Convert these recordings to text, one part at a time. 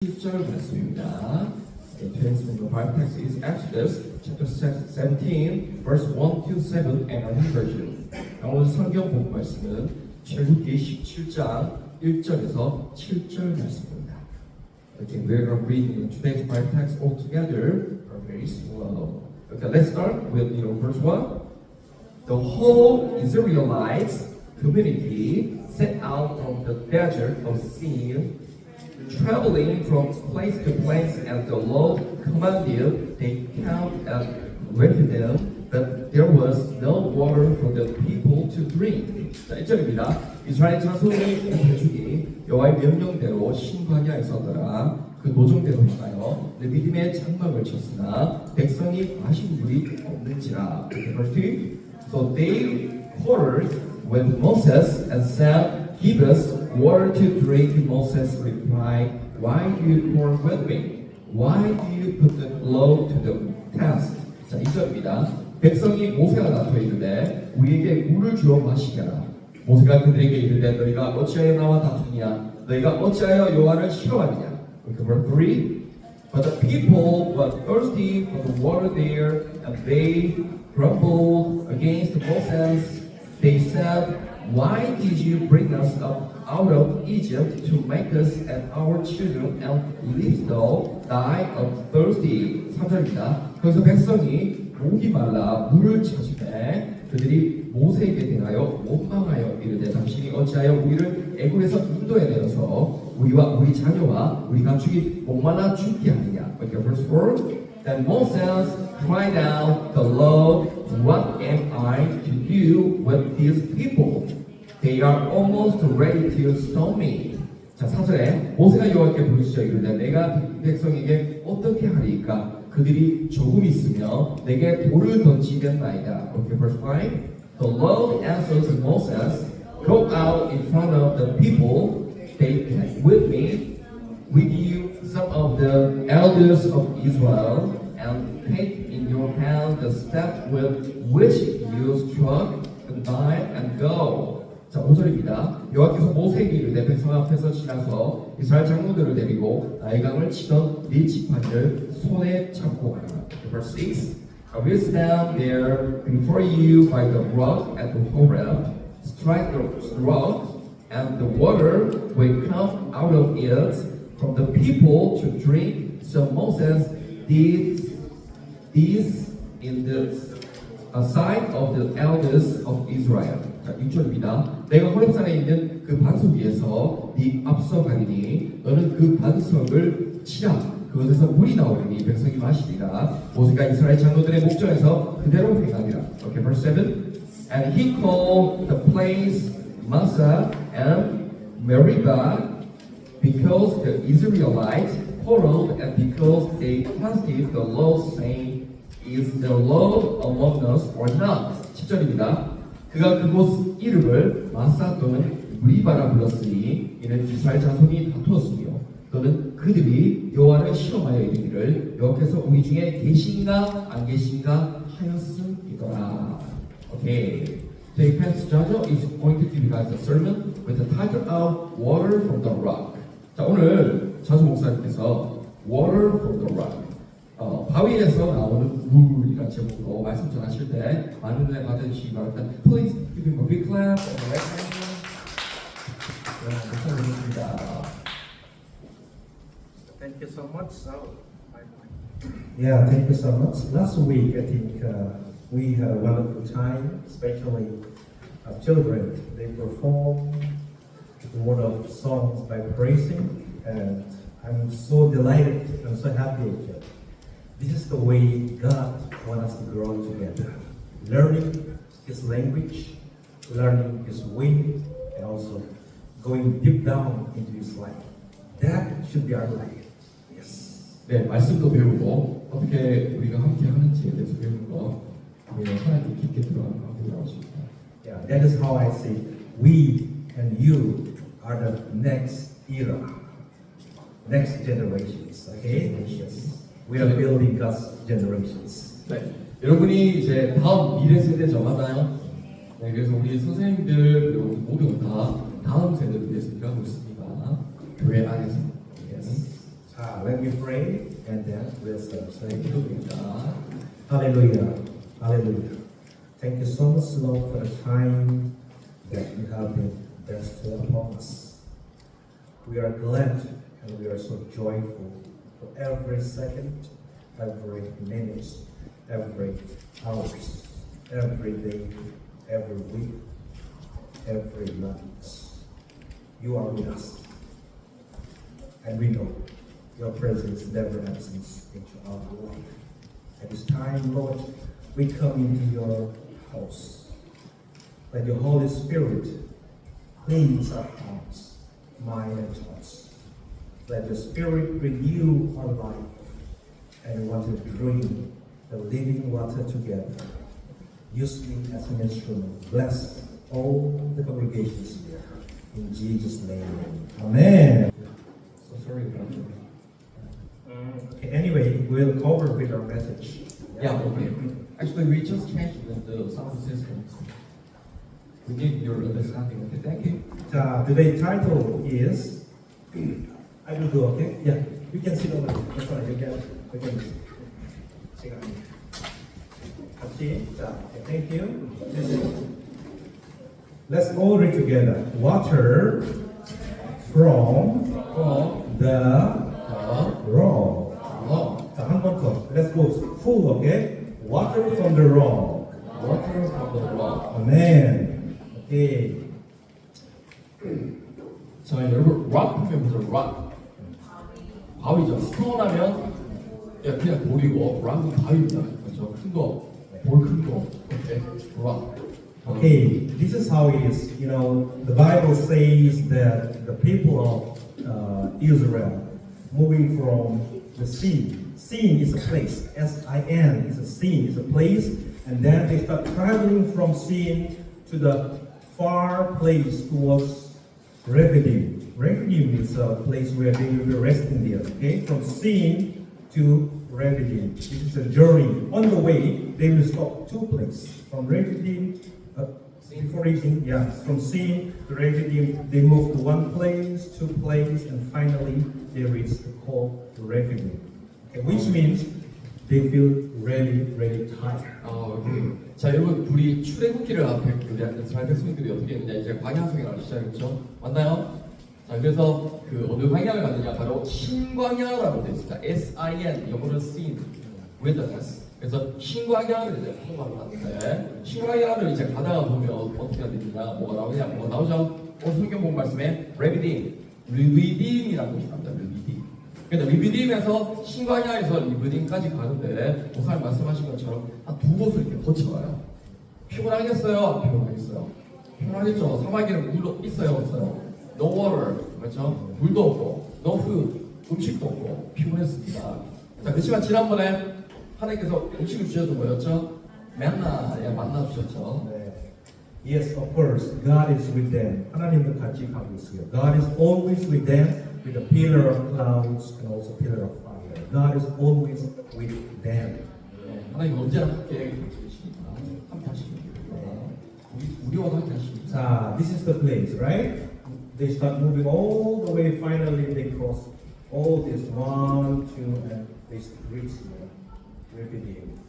1절 말씀입니다. Today's Bible text is Exodus chapter 17, verse 1 to 7 and a new version. 오늘 성경 본 말씀은 출애굽기 17장 1절에서 7절 말씀입니다. Okay, we're going to read today's Bible text all together, or very slow. Okay, let's start with you know verse 1. The whole Israelite community set out from the desert of Sin traveling from place to place as the Lord commanded, they camped at Rephidim, but there was no water for the people to drink. 자, 1절입니다. 이스라엘 자손이 대주기 여호와의 명령대로 신광야에 서더라. 그 노정대로 행하여 레비딤의 장막을 쳤으나 백성이 마실 물이 없는지라. Okay, verse 2. So they quarreled with Moses and said, Give us water to drink. Moses replied, Why do you quarrel with me? Why do you put the law to the test? 자, 2절입니다. 백성이 모세가 나타에 이르되 우리에게 물을 주어 마시게라. 모세가 그들에게 이르되 너희가 어찌하여 나와 다투냐? 너희가 어찌하여 여호와를 싫어하느냐? Okay, verse 3. But the people were thirsty for the water there, and they grumbled against Moses. They said, Why did you bring us up out of Egypt to make us and our children and livestock die of thirsty? 3절입니다. 거기서 백성이 목이 말라 물을 찾으되 그들이 모세에게 대하여 원망하여 이르되 당신이 어찌하여 우리를 애굽에서 인도에 내어서 우리와 우리 자녀와 우리 가축이 목마나 죽게 하느냐. Okay, verse 4. Then Moses cried out the Lord, What am I to do with these people? They are almost ready to stone me. 자, 4절에 모세가 여호와께 부르시죠 이르되 내가 이 백성에게 어떻게 하리까? 그들이 조금 있으며 내게 돌을 던지겠나이다. Okay, verse 5. The Lord answered Moses, Go out in front of the people, take with me, with you some of the elders of Israel, and take in your hand the staff with which you struck the knife and go. 자, 5절입니다. 여호와께서 모세에게 이르되 백성 앞에서 지나서 이스라엘 장로들을 데리고 나일강을 치던 네 지팡이를 손에 잡고 가라. Verse 6. I will stand there before you by the rock at the Horeb, strike the rock, and the water will come out of it from the people to drink. So Moses did this in the uh, sight of the elders of Israel. 자, 6절입니다. 내가 호렙산에 있는 그 반석 위에서 네 앞서 가리니 너는 그 반석을 치라. 그곳에서 물이 나오리니 백성이 마시리라. 모세가 이스라엘 장로들의 목전에서 그대로 행하리라. Okay, verse 7. And he called the place Massa and Meribah because the Israelites quarreled and because they tested the law saying, Is the Lord among us or not? 10절입니다. 그가 그곳 이름을 마사 또는 무리바라 불렀으니 이는 이스라엘 자손이 다투었으며 또는 그들이 여호와를 실험하여 이르기를 여호와께서 우리 중에 계신가 안 계신가 하였음이더라. Okay. Today, Pastor Jajo is going to give you guys a sermon with the title of Water from the Rock. 자, 오늘 자주 목사님께서 Water from the Rock. 어, 바위에서 나오는 물이라는 제목으로 말씀 전하실 때 많은 은혜 받으시기 바랍니다. Please give him a big clap and a right hand. 네, 목사님입니다. Thank you so much. So, bye bye. Yeah, thank you so much. Last week, I think uh, we had a wonderful time, especially uh, children. They performed one of songs by praising, and I'm so delighted. I'm so happy. Actually. This is the way God wants us to grow together, learning His language, learning His way, and also going deep down into His life. That should be our life. Yes. 네, 말씀도 배우고 어떻게 우리가 함께 하는지에 대해서 배우는 거 우리가 하나님 깊게 들어가는 방법이라고 하십니다. Yeah, that is how I see we and you are the next era, next generations. Okay? Yes. We are building God's generations. 네, 여러분이 이제 다음 미래 세대 정하나요? 네, 그래서 우리 선생님들 그리고 우리 모두가 다 다음 세대를 위해서 일하고 있습니다. 교회 안에서. Yes. Uh, let me pray and then we'll start. So, 기도드립니다. Hallelujah. Hallelujah. Thank you so much, Lord, for the time that you have been bestowed upon us. We are glad and we are so joyful for every second, every minute, every hours, every day, every week, every month. You are with us. And we know your presence never absent into our life. At this time, Lord, we come into your house. Let your Holy Spirit cleanse our hearts, mind, and thoughts. Let the Spirit renew our life and we want to drink the living water together. Use me as an instrument. Bless all the congregations here. In Jesus' name. Amen. So sorry, brother. Uh, okay, anyway, we'll cover with our message. Yeah, okay. Actually, we just changed the, the sound systems. We need your understanding. Okay, thank you. Uh, 자, today's title is I will do okay. Yeah, you can sit over there. That's right. You can. You can. 시간. 같이. 자, okay, thank you. This is- Let's all read together. Water from From the the rock. rock. 자, 한 번 더. Let's go full. Okay. Water from the rock. Water from the rock. Amen. Okay. 자, 여러분, rock 하면 뭐죠? rock. 바위죠. 스톤하면 야, 그냥 돌이고, rock은 바위입니다. 그렇죠? 큰 거, 돌 큰 거. 오케이? rock. Okay, this is how it is. You know, the Bible says that the people of uh, Israel moving from the sea. Sin is a place. S-I-N is a sin, is a place. And then they start traveling from sin to the far place towards Rephidim. Rephidim is a place where they will be resting there. Okay, from sin to Rephidim. This is a journey. On the way, they will stop two places. From Rephidim, uh, before reaching, yeah, from sin to Rephidim, they move to one place, two place, and finally they reach the call to Rephidim. Okay, which means they feel really, really tired. 아, 오케이. 자, 여러분, 우리 출애굽기를 앞에 우리 이스라엘 백성들이 어떻게 했느냐, 이제 광야성에 나기 시작했죠. 맞나요? 자, 그래서 그 어느 광야를 갔느냐, 바로 신광야라고 되어 있습니다. S-I-N, 영어로 sin, wilderness. 그래서 신광야를 이제 통과하는데, 신광야를 이제 가다가 보면 어떻게 되느냐, 뭐가 나오냐, 뭐가 나오죠? 오늘 성경 본 말씀에 리비딘이라는 것이 나옵니다. 리비딘. 근데 리비딤에서 신광야에서 리비딤까지 가는데 목사님 말씀하신 것처럼 한 두 곳을 이렇게 거쳐가요. 피곤하겠어요? 안 피곤하겠어요? 피곤하겠죠. 사막에는 물 있어요, 없어요? No water, 그렇죠? 물도 없고, no food, 음식도 없고 피곤했습니다. 자, 그렇지만 지난번에 하나님께서 음식을 주셔도 뭐였죠? 맨나, 예, 만나 주셨죠. 네. Yes, of course, God is with them. 하나님도 같이 가고 있어요. God is always with them with a pillar of clouds and also pillar of fire. God is always with them. 예, 하나님 언제나 함께 계시니까 함께 하시니까 우리 우리와 함께 하시니까. 자, this is the place, right? They start moving all the way. Finally, they cross all this one, two, and they reach Rephidim.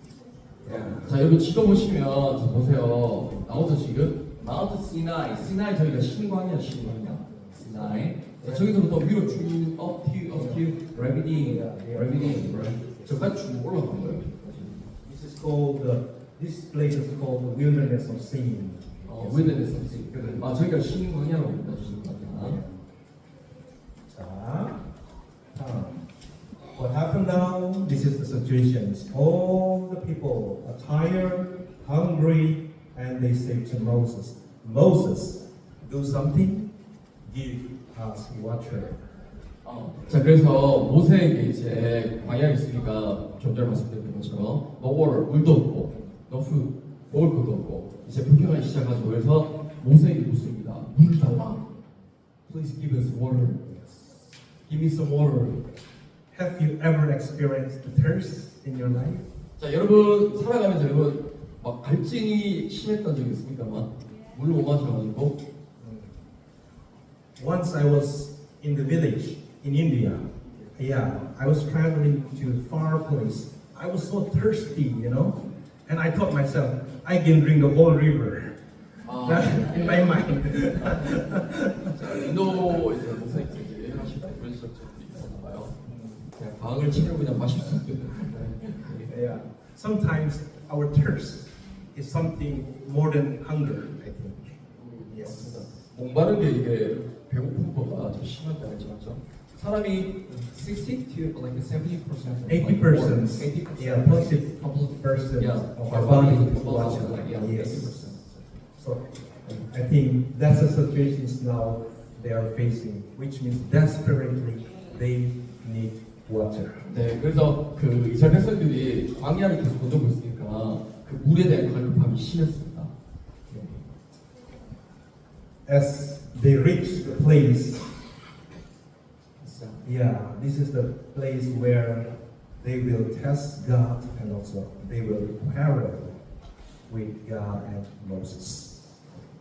자 여러분 지도 보시면 저 보세요 나오죠 지금 마운트 시나이 시나이 저희가 신광이야 신광이야 시나이 자 저기서부터 위로 쭉 업티 업티 레비딩 레비딩 저까지 쭉 올라간 거예요 This is called the. This place is called the wilderness of sin. 어 윈드네스 아 저희가 신광이라고 합니다 신광야 자, 자, what happened now? This is the situation. All the people are tired, hungry, and they say to Moses, Moses, do something, give us water. 어, 자 그래서 모세에게 이제 광야에 있으니까 좀 전에 말씀드린 것처럼 no water 물도 없고 no food 먹을 것도 없고 이제 불평하기 시작하죠 그래서 모세에게 묻습니다 물 달라 please give us water give me some water Have you ever experienced thirst in your life? 자 여러분 살아가면서 여러분 막 갈증이 심했던 적이 있습니까 막물 못 마셔가지고 Once I was in the village in India, Yeah, I was traveling to far place. I was so thirsty, you know, and I thought myself, I can drink the whole river. 아, That's in my mind. 자, 인도에서 모사이크 방을 치려고 그냥 마실 수 있는. yeah. Sometimes our thirst is something more than hunger. I think. Yes. 목마른 게 이게 배고픈 거가 더 심한 거 알죠? 맞죠? 사람이 60 to like 70 percent, 80 percent. 80 Yeah, positive percent yeah, of our our body body is is about water. like yeah, 80 Yes. percent. So I think that's the situations now they are facing, which means desperately they need water. 네, 그래서 그 이스라엘 백성들이 광야를 계속 건너고 있으니까 그 물에 대한 갈급함이 심했습니다. 네. As they reach the place, yeah, this is the place where they will test God and also they will quarrel with God and Moses.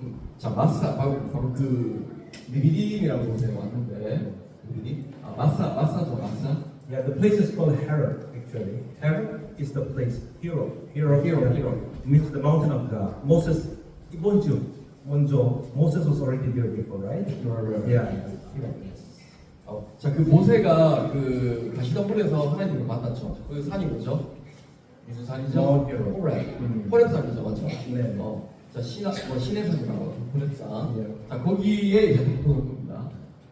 음, 자 마사 바로, 바로 그 미리딘이라고 곳에 왔는데 미리딘? 아 마사 마사죠 마사. Yeah, the place is called Herod actually. Herod is the place. Hero, hero, Hero, hero. means the mountain of God. Moses 먼저 먼저 Moses was already there before, right? Yeah. 어, 자 그 모세가 그 가시덤불에서 하나님을 만났죠. 그 산이 뭐죠? 무슨 산이죠? 호렙. 음. 호렙산이죠, 맞죠? 네. 어, 자 신하 뭐 신의 산이라고 호렙산. 예. 자 거기에 이제 도는 겁니다.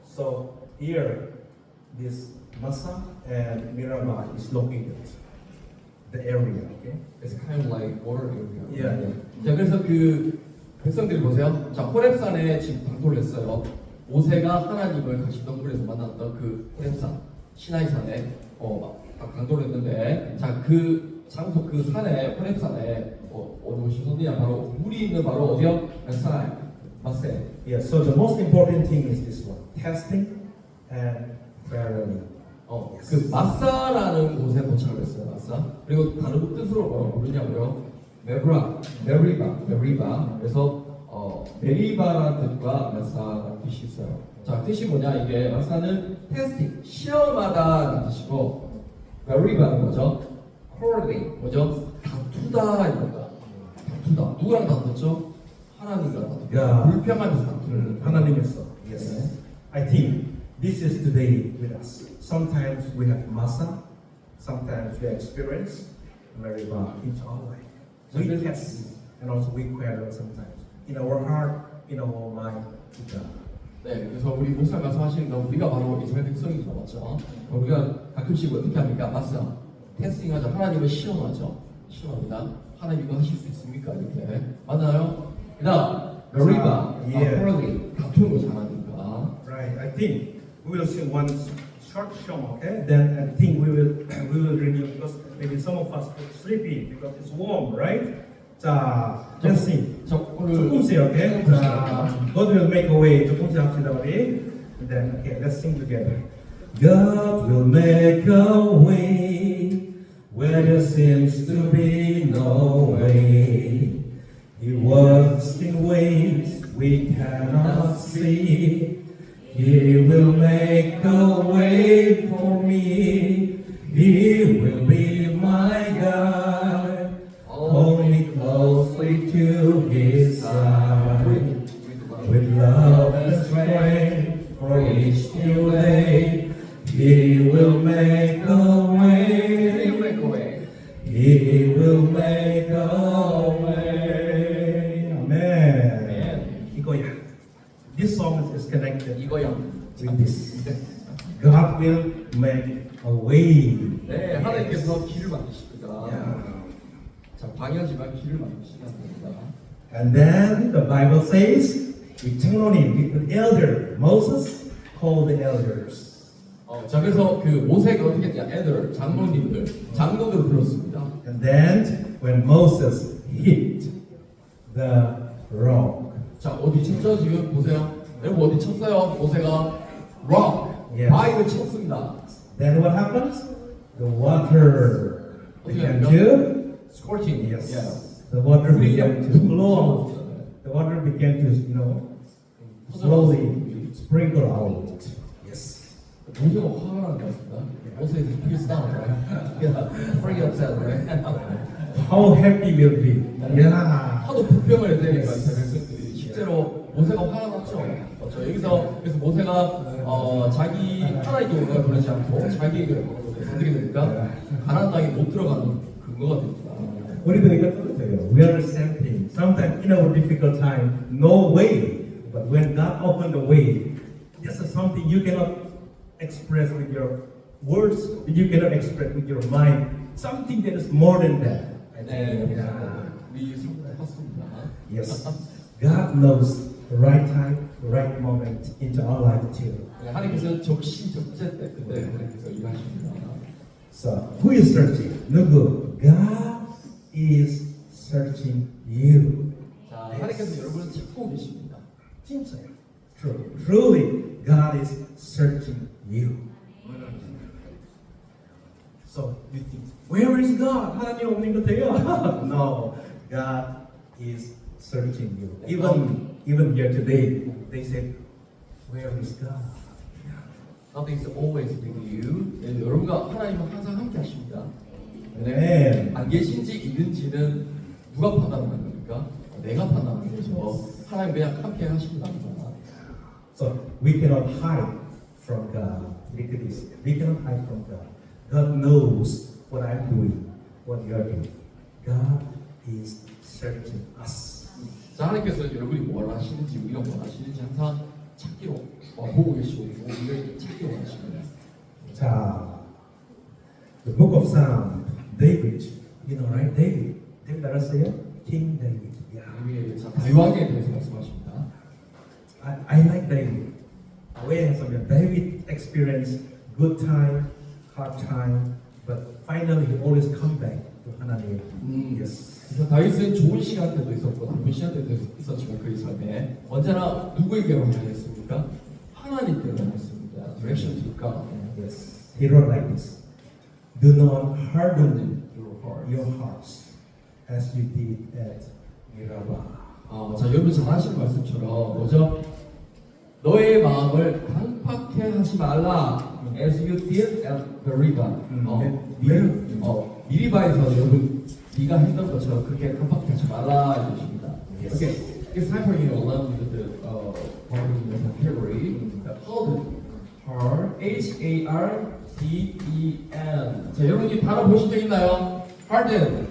So here, this Massa and Mirabah is located. The area, okay? It's kind of like water area. Yeah. 자 그래서 그 백성들이 보세요. 자 호렙산에 지금 방도를 했어요. 모세가 하나님을 가시덤불에서 만났던 그 호렙산 시나이산에 어막 방도를 했는데 자그 장소 그 산에 호렙산에 어, 어디 오시느냐 바로 물이 있는 바로 어디요? 산에 마세. Yeah, so the most important thing is this one testing and quarreling. 어, 그 마사라는 곳에 도착을 했어요. 마사. 그리고 다른 뜻으로 뭐라고 부르냐고요? 메브라, 메리바, 메리바. 그래서 어, 메리바라는 뜻과 마사라는 뜻이 있어요. 자, 뜻이 뭐냐? 이게 마사는 테스팅, 시험하다라는 뜻이고, 메리바는 뭐죠? quarreling, 뭐죠? 다투다 이런 거. 다투다. 누구랑 다투죠? 하나님과 다투다. 야. 불평하면서 다투는 하나님 있어. Yes. 네. I think this is today with us. Sometimes we have Massa, sometimes we experience Meribah each other. We test and also we quarrel sometimes. In our heart, in our mind, to God. 네, 그래서 우리 목사 말씀하시는 거 우리가 바로 이스라엘 백성이죠, 맞죠? 우리가 가끔씩 어떻게 합니까? 맞죠? 테스팅하죠. 하나님을 시험하죠. 시험합니다. 하나님 이거 하실 수 있습니까? 이렇게 맞나요? 그다음 메리바, 예. 코럴리 다투는 거 잘하니까. Right. I think we will sing one short song, okay? Then I think we will we will review because maybe some of us are sleepy because it's warm, right? 자, let's sing. 저 오늘 조금씩, okay? 조금씩 자, God will make a way. 조금씩 합시다 우리. And then, okay, let's sing together. God will make a way where there seems to be no way. He works in ways we cannot see. He will make a way for me. And then the Bible says, eternally, the elder, Moses called the elders. 어, 자, 그래서 그 모세가 어떻게 했냐? 애들, 장로님들, 장로들 불렀습니다. And then when Moses hit the rock, 자 어디 쳤죠 지금 보세요 여러분 어디 쳤어요 모세가 rock Yes. 바위를 쳤습니다 then what happens? The water began to, scorching yes, yeah. The water began to 툭 flow. 쳤어요. The water began to, you know, slowly sprinkle out. Yes. 모세가 화가 나는 것 같습니다. 모세 is pissed down, right? Yeah, pretty upset, right? How happy will be? Yeah. 하도 불평을 했다니까 백성들이 실제로 모세가 화가 났죠. 그렇죠. 여기서 그래서 모세가 어, 자기 하나님께 영광을 부르지 않고 자기에게 어떻게 됩니까? 가나안 땅에 못 들어가는 근거가 됩니다. 우리도 이거 똑같아요. We are the same thing. Sometimes in our difficult time, no way. But when God opened the way, this is something you cannot express with your words, you cannot express with your mind. Something that is more than that. I 네, think. Yeah. 우리 성도 봤습니다. Yes. God knows the right time, the right moment into our life too. 네, 하나님께서 적시적재 때 그때 하나님께서 일하십니다. So, who is searching? 누구? God is searching you. 자, 하나님께서 여러분을 찾고 계십니다. 진짜요. True. Truly, God is searching you. So, you think, where is God? 하나님 없는 것 같아요? no, God is searching you. Even, even here today, they say, where is God? God is always with you. 네, 여러분과 하나님은 항상 함께 하십니다. 네. 안 계신지 있는지는 누가 판단하는 겁니까? 내가 판단하는 거죠. 하나님 그냥 함께 하십니다. So we cannot hide from God. Look at this. We cannot hide from God. God knows what I'm doing, what you're doing. God is searching us. 자, 하나님께서 여러분이 뭘 하시는지 우리가 뭘 하시는지 항상 찾기로 어, 보고 계시고 우리를 찾기 원하십니다. 자, the book of Psalm, David. You know, right? David. David 알았어요? King David. Yeah. 다윗왕에 대해서 말씀하십니다. I, I like David. 왜 했으면 David experienced good time, hard time, but finally he always come back to 하나님. 음, Yes. 그래서 다윗은 좋은 시간대도 있었고 나쁜 시간대도 있었지만 그의 삶에 언제나 누구에게로 향했습니까? 하나님께로 향했습니다. Direction to God. Yes. He wrote like this. Do not harden Your heart. your hearts as you did at Meribah. 아, 자 여러분 잘 아시는 말씀처럼 뭐죠? 너의 마음을 강팍해 하지 말라. As you did at Meribah. 음, 어, 네. 미, 어, 미리바에서 여러분 네가 했던 것처럼 그렇게 강팍해 하지 말라. Yes. Okay, it's time for you to learn the uh, part of the vocabulary. The harden. Hard. H A R D E N. 자 여러분 이 단어 보신 적 있나요? Harden.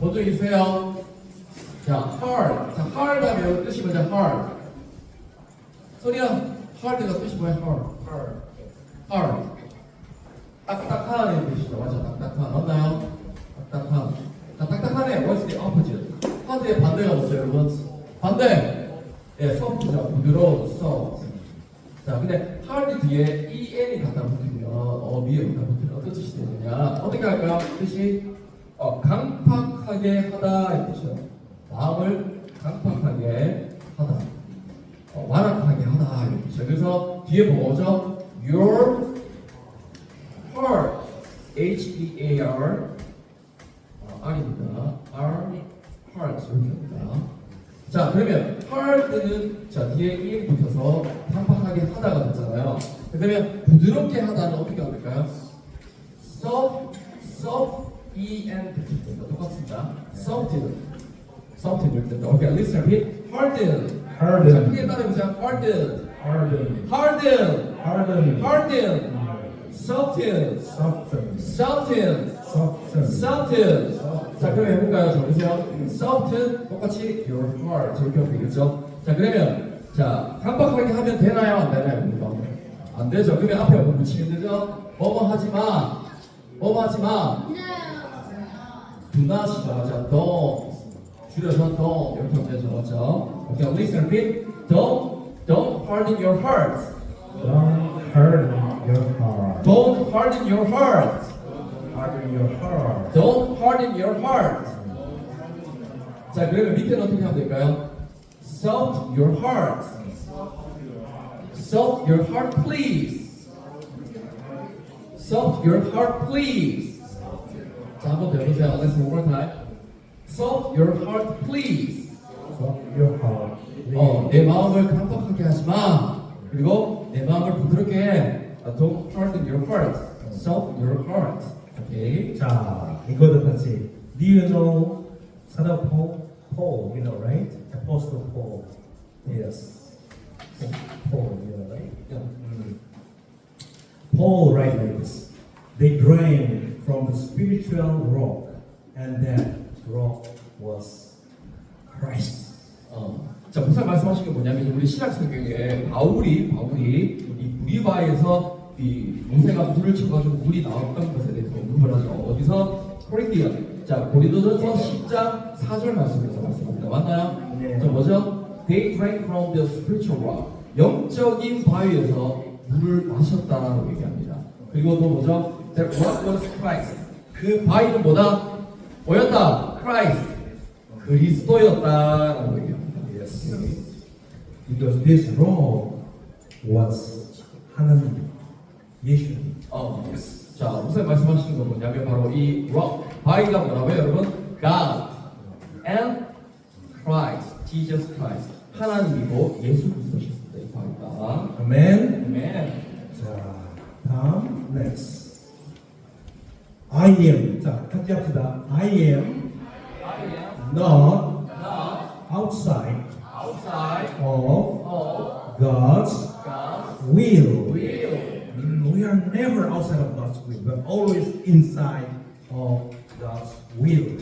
본 적 있어요? 자, hard. 자, hard 하면 뜻이 뭐죠? hard. 소리야, hard가 뜻이 뭐야? hard. hard. hard. 딱딱한 뜻이죠. 맞아, 딱딱한. 맞나요? 딱딱한. 자, 딱딱한에 what's the opposite? hard의 반대가 뭐죠, 여러분? 반대. 예, soft죠. 부드러운, soft. 자, 근데 hard 뒤에 en이 갖다 붙으면 어, 위에 갖다 붙으면 어떤 뜻이 되느냐? 어떻게 할까요? 뜻이 어, 강팍하게 하다 이 뜻이요. 마음을 강팍하게 하다. 어, 완악하게 하다 이 뜻이요. 그래서 뒤에 뭐죠? Your heart, H E A R, 어, R입니다. R, heart 이렇게 합니다. 자 그러면 hard는 자 뒤에 e 붙어서 강팍하게 하다가 됐잖아요. 그러면 부드럽게 하다는 어떻게 합니까요? soft, soft, e n 붙입니다. 똑같습니다. soft는 soft는 된다. 오케이, listen, repeat. harden. 자 Harden. 크게 따라해보자. harden, Harden. harden, Harden. harden, soften, Soften. soften, Soften. soften. 자 그럼 해볼까요? 자 보세요. soften 똑같이 your heart 저렇게 하면 되겠죠? 자 그러면 자 깜빡하게 하면 되나요? 안 되나요? 이거? 안 되죠. 그러면 앞에 뭐 붙이면 되죠? 뭐뭐 하지 마. 뭐뭐 하지 마. do not이죠. 맞아. don't. 줄여서 don't 이렇게 하면 되죠. 맞죠? 오케이, listen, repeat. Don't, don't harden your heart. Don't harden your heart. Don't harden your heart. Harden your heart. Don't harden your heart. 자, 그러면 밑에는 어떻게 하면 될까요? Soft your heart. Soft your heart, please. Soft your heart, please. 자, 한번 더 해보세요. Let's one more time. Soft your heart, please. Soft your heart. 어, 내 마음을 깜빡하게 하지 마. 그리고 내 마음을 부드럽게 해. Uh, don't harden your heart. Soft your heart. Okay. 자, 이거도 같이. Do you know Son of Paul? Paul, you know, right? Apostle Paul. Yes. Paul, you know, right? Yeah. Paul writes like this. They drank from the spiritual rock, and that rock was Christ. 어, 자, 무슨 말씀하신 게 뭐냐면 우리 신약 성경에 바울이 바울이 이 무리바에서 이 모세가 물을 쳐가지고 물이 나왔던 것에 대해서 언급을 하죠. 어디서 코린디언. 자, 고린도전서 10장 4절 말씀에서 말씀합니다. 맞나요? 네. 자, 뭐죠? They drank from the spiritual rock. 영적인 바위에서 물을 마셨다라고 얘기합니다. 그리고 또 뭐죠? That rock was Christ. 그 바위는 뭐다? 뭐였다? Christ. 그리스도였다라고 얘기합니다. Yes. Because this rock was 하나님, 예수님. 어, 자, 무슨 말씀하시는 건 뭐냐면 바로 이 rock, 바위가 뭐라고요, 여러분? God and Christ, Jesus Christ. 하나님이고 예수 그리스도셨습니다. 이 바위가. 아멘. 아멘. 자, 다음 next. I am. 자, 같이 합시다. I am not outside Outside of of God's God's will. Mm, We are never outside of God's will. We're always inside of God's will.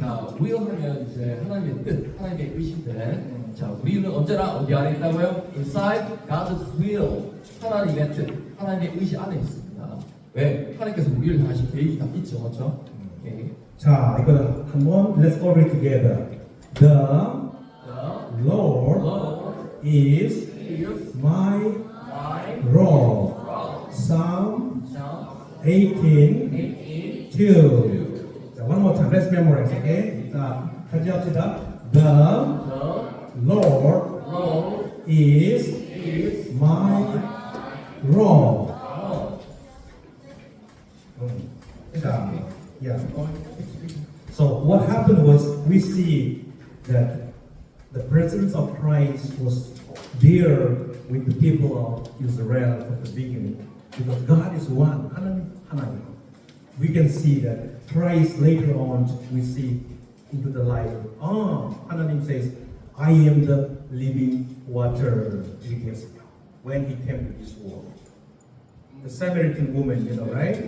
자, will 하면 이제 하나님의 뜻, 하나님의 의신데, 자, 우리는 언제나 어디 안에 있다고요? Inside God's will. 하나님의 뜻, 하나님의 의신 안에 있습니다. 왜? 하나님께서 우리를 향하신 계획이 다 있죠, 그렇죠? 오케이. 자, 이거 한번 let's all read together. The The Lord Lord is is my 18, 18, 2. 자, one more time. Let's memorize, okay? 자, 같이 합시다. The The Lord Lord is is my rock. rock. 음. 자, yeah. So what happened was we see that the presence of Christ was there with the people of Israel from the beginning. Because God is one. 하나님, 하나님. We can see that Christ later on we see into the life. Ah, 하나님 says, I am the living water. 이렇게 했어요. When he came to this world. The Samaritan woman, you know, right?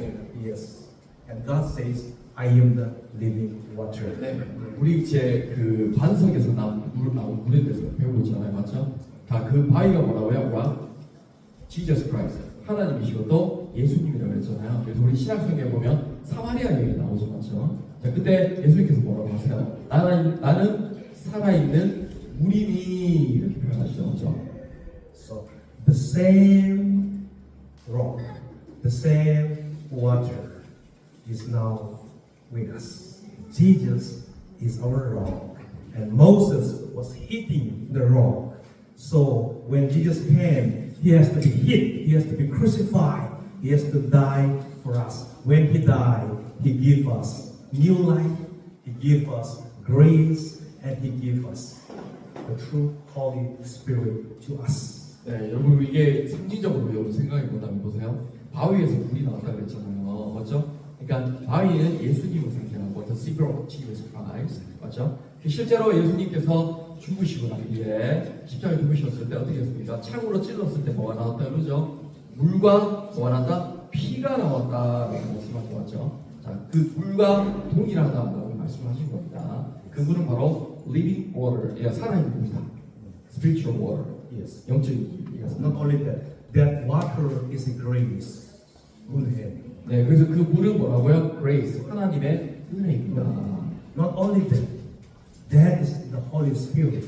Yes. And God says, I am the living water. 네, 우리 이제 그 반석에서 나온 물 나온 물에 대해서 배우고 있잖아요, 맞죠? 다 그 바위가 뭐라고요? 와, Jesus Christ, 하나님이시고 또 예수님이라고 했잖아요. 그래서 우리 신약성경에 보면 사마리아 얘기 나오죠, 맞죠? 자, 그때 예수님께서 뭐라고 하세요? 나는 나는 살아있는 물이니 이렇게 표현하시죠, 그렇죠? So the same rock, the same water is now with us. Jesus is our rock. And Moses was hitting the rock. So when Jesus came, he has to be hit, he has to be crucified, he has to die for us. When he died, he gave us new life, he gave us grace, and he gave us the true Holy Spirit to us. 네, 여러분 이게 상징적으로 여러분 생각해 보다면 보세요. 바위에서 물이 나왔다 그랬잖아요, 맞죠? 그러니까 바위는 예수님을 상징하고 the symbol of Jesus Christ, 맞죠? 그 실제로 예수님께서 죽으시고 난 뒤에 십자가에 죽으셨을 때 어떻게 했습니까? 창으로 찔렀을 때 뭐가 나왔다 그러죠? 물과 뭐가 나왔다? 피가 나왔다라고 말씀하신 거죠. 자, 그 물과 동일하다라고 말씀하신 겁니다. 그 물은 바로 living water, 예, 살아있는 물이다. spiritual water. Yes. 영적인 Yes. 물이다. Not only that, that water is a grace. 은혜. 네, 그래서 그 물은 뭐라고요? grace, 하나님의 은혜입니다. Not only that, that is the Holy Spirit.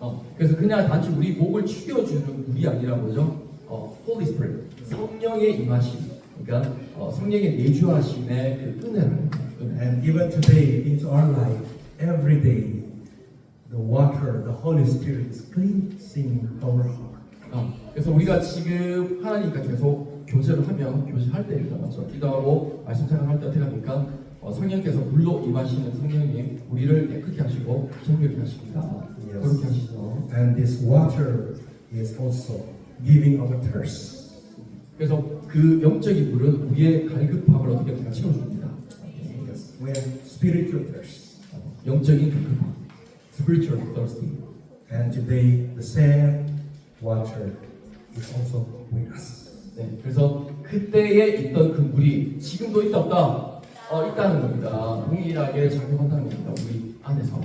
어, 그래서 그냥 단지 우리 목을 축여주는 물이 아니라 뭐죠? 어, Holy Spirit, 성령의 임하심, 그러니까 어, 성령의 내주하심의 그 은혜라는 거예요. 은혜. And even today, into our life, every day, the water, the Holy Spirit is cleansing our heart. 어, 그래서 우리가 지금 하나님과 계속 교제를 하면 교제할 때 일단 맞죠? 기도하고 말씀 생각할 때 어떻게 합니까? 어, 성령께서 물로 임하시는 성령님 우리를 깨끗게 하시고 정결케 하십니다. Yes. 그렇게 하시죠. And this water is also giving our thirst. 그래서 그 영적인 물은 우리의 갈급함을 어떻게 보면 채워줍니다. Yes. We have spiritual thirst. 영적인 갈급함, spiritual thirsty. And today, the same water is also with us. 네, 그래서 그때에 있던 그 물이 지금도 있다 없다? 어, 있다는 겁니다. 동일하게 작용한다는 겁니다. 우리 안에서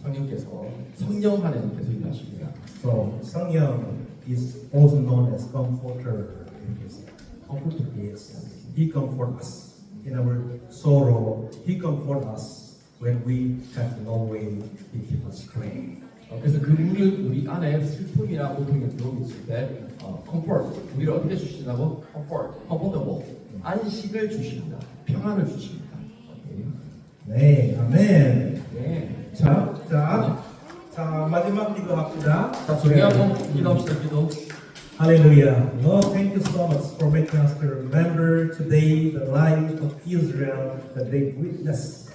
성령께서 성령 안에서 일하십니다. So, Sangyang is also known as comforter. 컴포트 Yes. He comforts us in our sorrow. He comforts us when we have no way. He keeps us strong. 어, 그래서 그 물은 우리 안에 슬픔이나 고통이 들어오고 있을 때 어, comfort 우리를 어떻게 주신다고? comfort, comfortable 안식을 주십니다. 평안을 주십니다. 네, 아멘. 네. 자, 자, 자 마지막 기도합시다. 자, 조용히 한번 기도합시다. 기도. Hallelujah. Lord, thank you so much for making us to remember today the life of Israel that they witnessed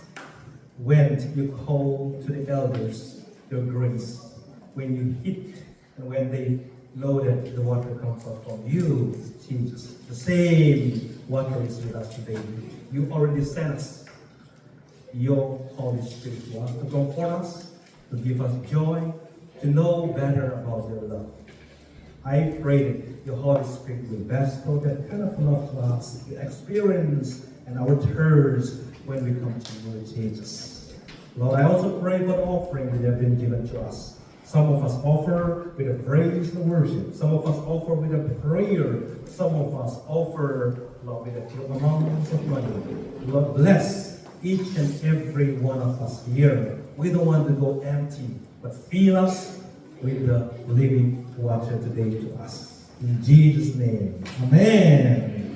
when you called to the elders your grace, when you hit and when they know that the water comes out from you, Jesus. The same is with us today. You already sent us your Holy Spirit to us to comfort us, to give us joy, to know better about your love. I pray that your Holy Spirit will bestow that kind of love to us, the experience and our thirst when we come to you, Jesus. Lord, I also pray for the offering that have been given to us. Some of us offer with a praise and worship. Some of us offer with a prayer. Some of us offer, Lord, bless each and every one of us here. We don't want to go empty, but fill us with the living water today to us. In Jesus' name. Amen.